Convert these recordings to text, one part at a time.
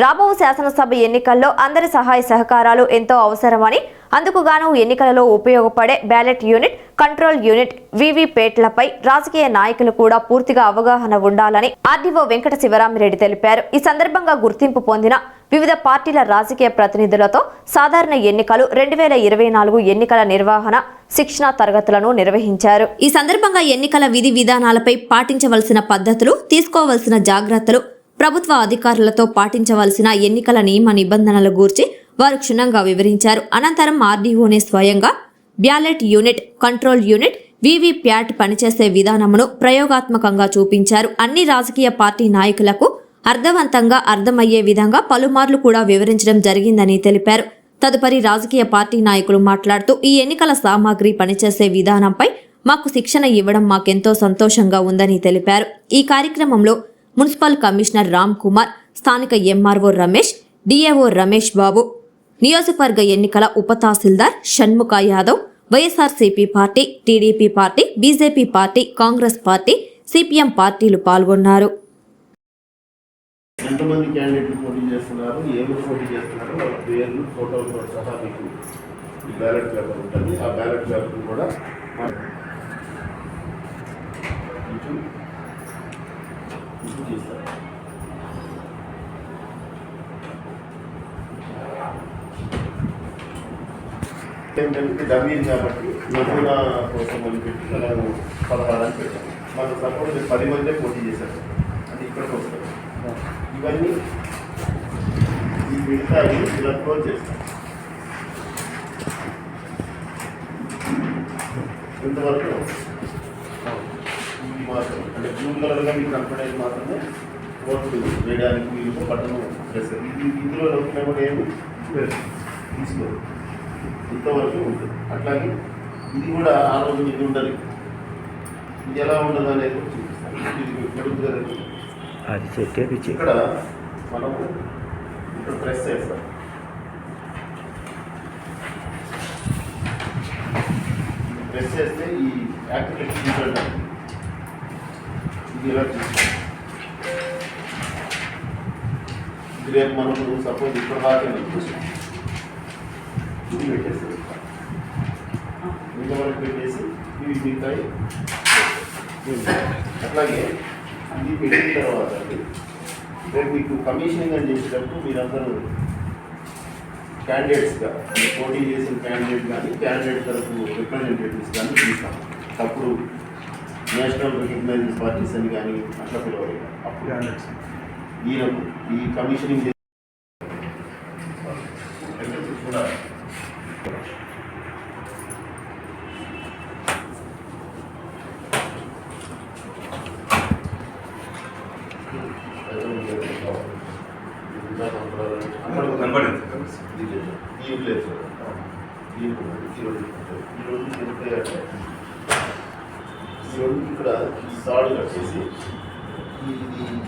రాబో శాసనసభ ఎన్నికల్లో అందరి సహాయ సహకారాలు ఎంతో అవసరమని అందుకు గాను ఎన్నికలలో ఉపయోగపడే బ్యాలెట్ యూనిట్ కంట్రోల్ యూనిట్ వివిపేట్లపై రాజకీయ నాయకులు కూడా పూర్తిగా అవగాహన ఉండాలని ఆర్డీఓ వెంకట శివరామిరెడ్డి తెలిపారు. ఈ సందర్భంగా గుర్తింపు పొందిన వివిధ పార్టీల రాజకీయ ప్రతినిధులతో సాధారణ ఎన్నికలు రెండు వేల ఇరవై నాలుగు ఎన్నికల నిర్వహణ శిక్షణ తరగతులను నిర్వహించారు. ఈ సందర్భంగా ఎన్నికల విధి విధానాలపై పాటించవలసిన పద్ధతులు తీసుకోవలసిన జాగ్రత్తలు ప్రభుత్వ అధికారులతో పాటించవలసిన ఎన్నికల నియమ నిబంధనల గూర్చి వారు క్షుణ్ణంగా వివరించారు. అనంతరం ఆర్డీఓనే స్వయంగా ballot unit control unit VVPAT పనిచేసే విధానమును ప్రయోగాత్మకంగా చూపించారు. అన్ని రాజకీయ పార్టీ నాయకులకు అర్థవంతంగా అర్థమయ్యే విధంగా పలుమార్లు కూడా వివరించడం జరిగిందని తెలిపారు. తదుపరి రాజకీయ పార్టీ నాయకులు మాట్లాడుతూ ఈ ఎన్నికల సామాగ్రి పనిచేసే విధానంపై మాకు శిక్షణ ఇవ్వడం మాకెంతో సంతోషంగా ఉందని తెలిపారు. ఈ కార్యక్రమంలో మున్సిపల్ కమిషనర్ రామ్ కుమార్ స్థానిక ఎంఆర్ఓ రమేష్ డిఏఓ రమేష్ బాబు. నియోజకవర్గ ఎన్నికల ఉప తహసీల్దార్ Shanmukha Yadav YSRCP party TDP party BJP party Congress party CPM పార్టీలు పాల్గొన్నారు. ఎంతమంది క్యాండిడేట్లు పోటీ చేస్తున్నారు? ఏమి పోటీ చేస్తున్నారు? వాళ్ళ పేర్లు ఫోటోలతో సహా మీకు ఈ బ్యాలెట్ పేపర్ ఉంటుంది. ఆ బ్యాలెట్ పేపర్ కూడా మన- ఇటు ఏంటంటే డమీలు కాబట్టి నమూనా కోసం అని పెట్టి మనం పదహారు అని పెట్టాం మాకు సపోర్ట్ పది మందే పోటీ చేశారు. అది ఇక్కడికి వస్తారు ఇవన్నీ ఈ మిగతా ఇలా క్లోజ్ చేస్తాం. ఇంతవరకు మాత్రం అంటే బ్లూ కలర్గా మీకు కనపడేది మాత్రమే ఓట్లు వేయడానికి వీలు బటన్ ప్రెస్ ఇది ఇందులో కూడా ఏమి తీసుకోరు. ఇంతవరకు ఉంటుంది. అట్లాగే ఇది కూడా ఆ రోజు ఇది ఉండాలి. ఇది ఎలా ఉండదు అనేది చూపిస్తాను. ఇది పెరుగుతుంది అది చెట్టేపించి ఇక్కడ మనము ఇక్కడ ప్రెస్ చేస్తాం. ప్రెస్ చేస్తే ఈ యాక్టివేట్ చూడండి ఇది మనకు రేపు సపోజ్ ఇక్కడ చూసాం ఇది పెట్టేస్తాం ఇంతవరకు పెట్టేసి ఇవి మిగతాయి అట్లాగే ఇది పెట్టిన తర్వాత రేపు మీకు కమిషనింగ్ అని చేసేటప్పుడు మీరందరూ క్యాండిడేట్స్గా పోటీ చేసిన క్యాండిడేట్ కానీ క్యాండిడేట్ తరఫు రిప్రజెంటేటివ్స్ కానీ పిలుస్తాం తప్పుడు నేషనల్ రికగ్నైజ్ పార్టీస్ అని కానీ అట్లా పిలవాలి అప్పుడు ఈయన ఈ కమిషనింగ్ చే- కూడా అక్కడ కనబడింది ఈ లేదు ఈ ఈరోజు ఈరోజు చెప్తే ఇక్కడ ఈ సాడు కట్టేసి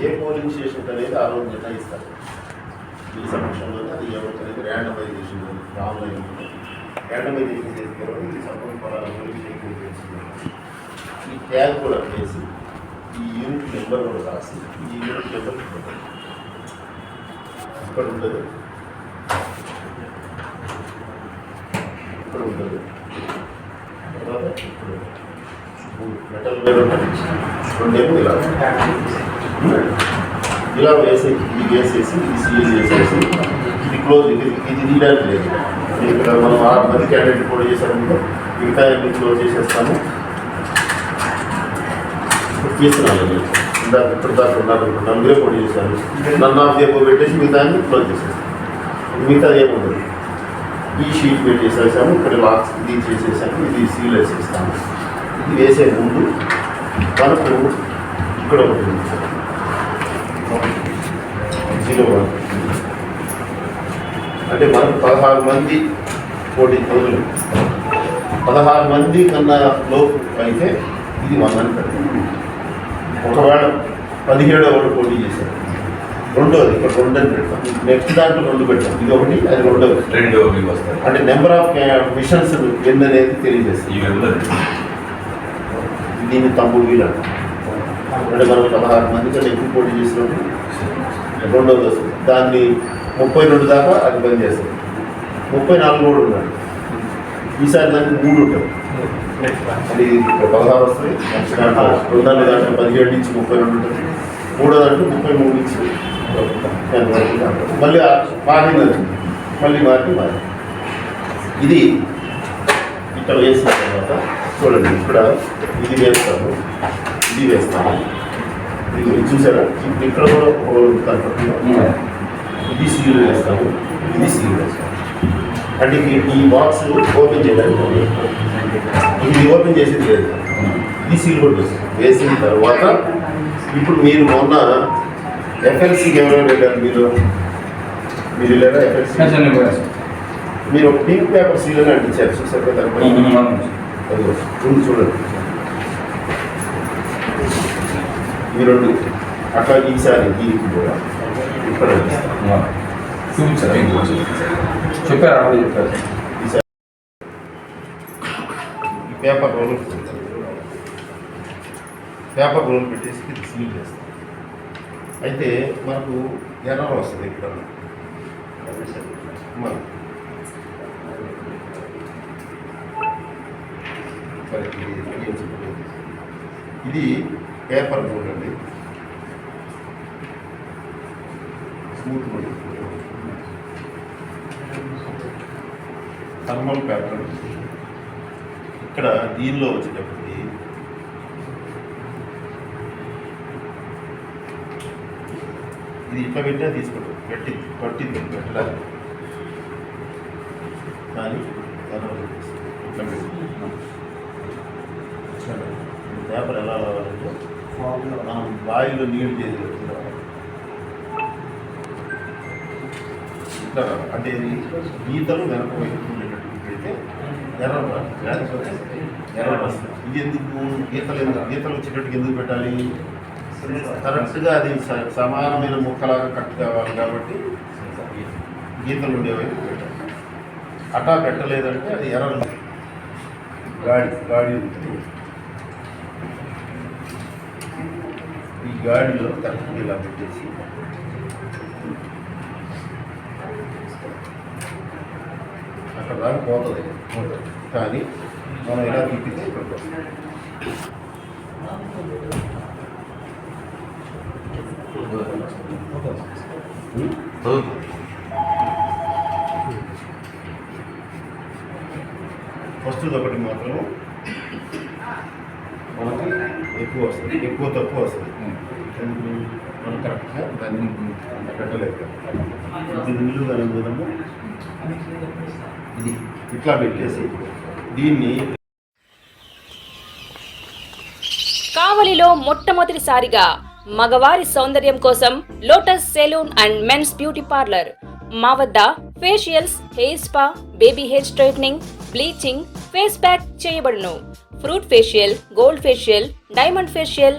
ఏ పోలింగ్ స్టేషన్ అనేది ఆ రోజు నిర్ణయిస్తారు ఈ సమక్షంలోనే అది ఎవరికి అనేది ర్యాండమైజేషన్ ఆన్లైన్ ర్యాండమైజేషన్ చేసిన తర్వాత ఈ సంపూర్ణ పలానా పోలింగ్ స్టేషన్ చేస్తున్నారు ఈ ట్యాగ్ కూడా వేసి ఈ యూనిట్ నెంబర్ కూడా రాసి ఈ యూనిట్ నెంబర్ ఇక్కడ ఉండదు. ఇక్కడ ఉండదు. తర్వాత ఇక్కడ ఉండదు మెటల్ వేరు రెండేమో ఇలా. ఇలా వేసి ఇది వేసేసి ఇది సీల్ చేసేసి ఇది క్లోజ్ ఇది ఇది తీయడానికి లేదు. ఇక్కడ మనం ఆరు మంది క్యాండిడేట్ కూడా చేసాము మిగతా అన్ని క్లోజ్ చేసేస్తాము? ఇప్పుడు నేను ఇందాక ఇప్పుడు దాకా ఉన్నారు నలుగురే కూడా చేశాను. నన్ను ఆఫ్ చెప్పు పెట్టేసి మిగతా క్లోజ్ చేసేస్తాను. మిగతా ఏముండదు ఈ షీట్ పెట్టేసేసాము ఇక్కడ లాక్స్ ఇది చేసేసాము ఇది సీల్ వేసేస్తాము వేసే ముందు మనకు ఇక్కడ ఒకటి ఉంది. Zero one. పదహారు మంది పోటీ రోజులు. పదహారు మంది కన్నా లోపు అయితే ఇది పెడతాం. ఒకవేళ పదిహేడో వాడు పోటీ చేశారు. రెండోది ఇక్కడ రెండు అని పెడతాం. నెక్స్ట్ దాంట్లో రెండు పెట్టాం. ఇది ఒకటి అది రెండోది. రెండు అంటే నెంబర్ ఆఫ్ మిషన్స్ ఎన్ని అనేది నేను దీన్ని తమ్ముడు వీళ్ళు అంటాం. అంటే మనం పదహారు మంది కంటే ఎక్కువ పోటీ చేసినప్పుడు రెండోది వస్తుంది దాన్ని ముప్పై రెండు దాకా అది బంద్ చేస్తుంది ముప్పై నాలుగు కూడా ఉన్నాడు ఈసారి దానికి మూడు ఉంటాయి. అది పదహారు వస్తాయి. రెండు దాంట్లో దాంట్లో పదిహేడు నుంచి ముప్పై రెండు ఉంటుంది మూడో దాంట్లో ముప్పై మూడు నుంచి మళ్ళీ మారింది మళ్ళీ మారి మారి ఇది ఇక్కడ వేసిన తర్వాత చూడండి ఇక్కడ ఇది వేస్తాను ఇది వేస్తాను. ఇది చూసారా? ఇక్కడ కూడా దాంట్లో ఇది సీల్ వేస్తాము ఇది సీల్ వేస్తాము అంటే ఈ బాక్స్ ఓపెన్ చేయడానికి ఇది ఓపెన్ చేసేది లేదు. ఇది సీల్ కూడా వేస్తాం వేసిన తర్వాత ఇప్పుడు మీరు మొన్న ఎఫ్ఎల్సీకి ఎవరైనా వెళ్ళారు మీరు. మీరు వెళ్ళారా ఎఫ్ఎల్సీ మీరు పింక్ పేపర్ సీల్ అని అంటించారు. చూసారు? కదా అదిగో, చూడు చూడండి. ఈ రెండు అట్లా ఈసారి దీనికి కూడా ఇక్కడ. చూపించారా. చెప్పారు అక్కడ చెప్పారు. ఈసారి పేపర్ రోల్ పేపర్ రోల్ పెట్టేసి సీల్ చేస్తాం అయితే మనకు ఎర్రర్ వస్తుంది ఇక్కడ. మన ఇది ఇది పేపర్ బోర్డ్ అండి స్మూత్ థర్మల్ పేపర్. ఇక్కడ దీనిలో వచ్చేటప్పటికి ఇది ఇట్లా పెట్టినా తీసుకుంటాం పెట్టింది. పట్టింది. పెట్టడానికి కానీ థర్మల్. ఇట్లా పెట్టి పేపర్ ఎలా రావాలంటే మనం బాయిలో నీళ్ళు చేసి ఇట్లా. అంటే ఇది గీతలు వెనక వైపు ఎర్ర ఎర్ర వస్తుంది ఇది ఎందుకు? గీతలు ఎందుకు? గీతలు వచ్చేటట్టుకు ఎందుకు పెట్టాలి? కరెక్ట్గా అది సమానమైన ముక్కలాగా కట్ కావాలి కాబట్టి గీతలు ఉండేవైపు పెట్టాలి. అట్టా పెట్టలేదంటే అది ఎర్ర గాడి గాడి ఉంటుంది. ఈ గాడిలో కరెక్ట్గా ఇలా పెట్టేసి. అక్కడ దాకా పోతుంది కానీ మనం ఇలా తిప్పితే వస్తుంది ఫస్ట్ ఒకటి మాత్రం మనకి ఎక్కువ వస్తుంది ఎక్కువ తక్కువ వస్తుంది. ఎందుకు మనం కరెక్ట్గా దాన్ని పెట్టలేదు ఇది నిలువు విధము ఇది ఇట్లా పెట్టేసి దీన్ని కావలిలో మొట్టమొదటిసారిగా మగవారి సౌందర్యం కోసం Lotus salon and men's beauty parlour. మా వద్ద facials hair spa baby hair straightening bleaching face pack చేయబడును. Fruit facial gold facial diamond facial